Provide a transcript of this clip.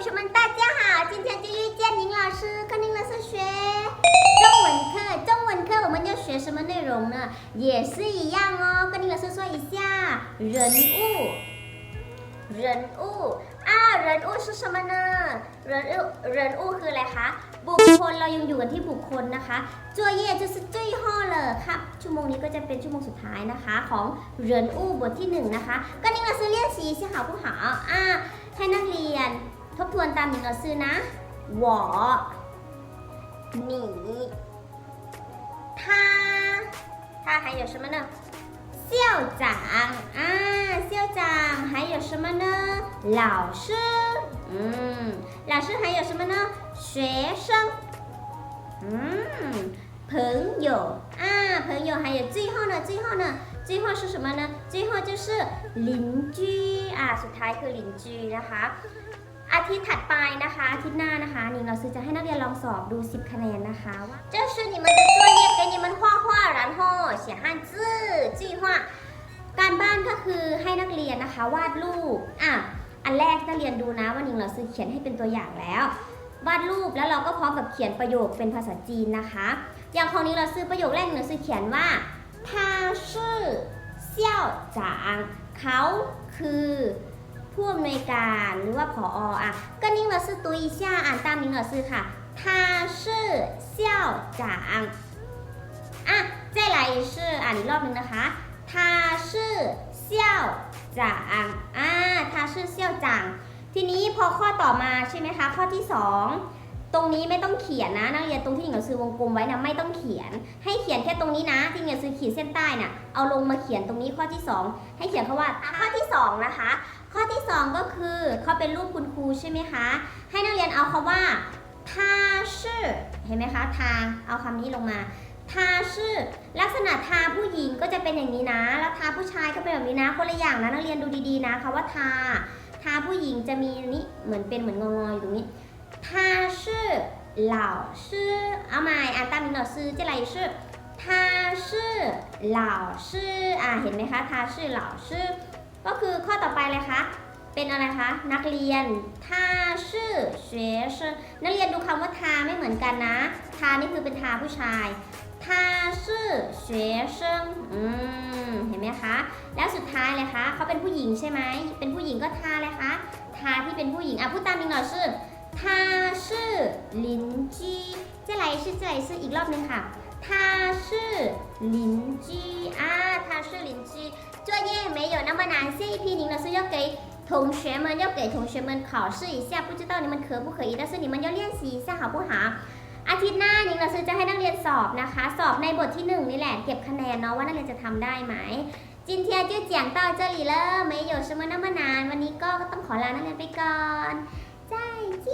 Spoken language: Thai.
学们，大家好！今天就遇见宁老师，跟宁老师学中文课。中文课我们要学什么内容呢？也是一样哦，跟宁老师说一下，人物，人物啊，人物是什么呢？人物人物คืออะไรคะบุคคลเรายังอยู่กันที่บุคคลนะคะ作业就是最后了ครับชั่วโมงนี้ก็จะเป็นชั่วโมงสุดท้ายนะคะ ของเรนอู้บทที่หนึ่งนะคะก็นิ่งเราซื้อเรียนสีใช่หาผู้หาอ่าให้นักเรียน ท บทวนตามหนิงเราซื้อนะหวอหนี他他还有什么呢校长啊校长还有什么呢老师嗯老师还有什么呢学生嗯朋友啊朋友还有最后呢最后呢最后是什么呢最后就是邻居อ่าสุดท้ายคือ邻居นะคะ อาทิตย์ถัดไปนะคะอาทิตย์หน้านะคะนิงเราซื้อจะให้นักเรียนลองสอบดู 10 คะแนนนะคะว่า这是你们的作业给你们画画然后写汉字计划การบ้านก็คือให้นักเรียนนะคะวาดรูปอ่ะอันแรกนักเรียนดูนะว่านิงเราซื้อเขียนให้เป็นตัวอย่างแล้ว วาดรูปแล้วเราก็พร้อมกับเขียนประโยคเป็นภาษาจีนนะคะ อย่างของนี้เราซื้อประโยคแรกหนังสือเขียนว่า他是校长เขาคือ ผู้อำนวยการหรือว่าผออ่ะก็นิ่งเราซื้อตัวอีช่าอ่านตามนิ่งเราซื้อค่ะ他是校长อ่ะ再来一次อ่านอีกรอบหนึ่งนะคะ他是校长อ่า他是校长ทีนี้พอข้อต่อมาใช่ไหมคะ ข้อที่สองตรงนี้ไม่ต้องเขียนนะนักเรียนตรงที่หนิงเราซื้อวงกลมไว้นะไม่ต้องเขียน ให้เขียนแค่ตรงนี้นะ ที่หนิงเราซื้อขีดเส้นใต้น่ะเอาลงมาเขียนตรงนี้ข้อที่สองให้เขียนคาว่าอ่ะข้อที่สองนะคะ ข้อที่ 2 ก็คือเขาเป็นรูปคุณครูใช่ไหมคะ ให้นักเรียนเอาคาว่าทาชื่อเห็นไหมคะทาเอาคำนี้ลงมาทาชื่อ ลักษณะทาผู้หญิงก็จะเป็นอย่างนี้นะ แล้วทาผู้ชายก็เป็นแบบนี้นะคนละอย่างนะนักเรียนดูดีๆนะคำว่าทา ทาผู้หญิงจะมีนี่เหมือนเป็นเหมือนงอๆอยู่ตรงนี้ทาชื่อเหล่าชื่อเอาใหม่อ่านตามนี้หล่าชื่อจะอะไรชื่อทาชื่อเหล่าชื่ออ่าเห็นไหมคะทาชื่อเหล่าชื่อ ก็คือข้อต่อไปเลยคะ เป็นอะไรคะ นักเรียนท่าชื่อเฉชนักเรียนดูคำว่าทาไม่เหมือนกันนะ ทานี่คือเป็นทาผู้ชายท่าชื่อเฉชอืมเห็นไหมคะ แล้วสุดท้ายเลยคะเขาเป็นผู้หญิงใช่ไหม เป็นผู้หญิงก็ทาเลยคะทาที่เป็นผู้หญิง อะพูดตามนิงหน่อยชื่อท่าชื่อลินจีเจ๊ไหลชื่อเจ๊ไหลชื่ออีกรอบนึงค่ะท่าชื่อลินจีอ่าทาชื่อลินจ 没有那么难，下一批您老师要给同学们要给同学们考试一下，不知道你们可不可以，但是你们要练习一下好不好？อาทิตย์หน้านิงเราซื้อจะให้นักเรียนสอบนะคะ สอบในบทที่หนึ่งนี่แหละ เก็บคะแนนเนาะว่านักเรียนจะทำได้ไหม今天就讲到这里了没有什么那么难วันนี้ก็ต้องขอลานักเรียนไปก่อน再见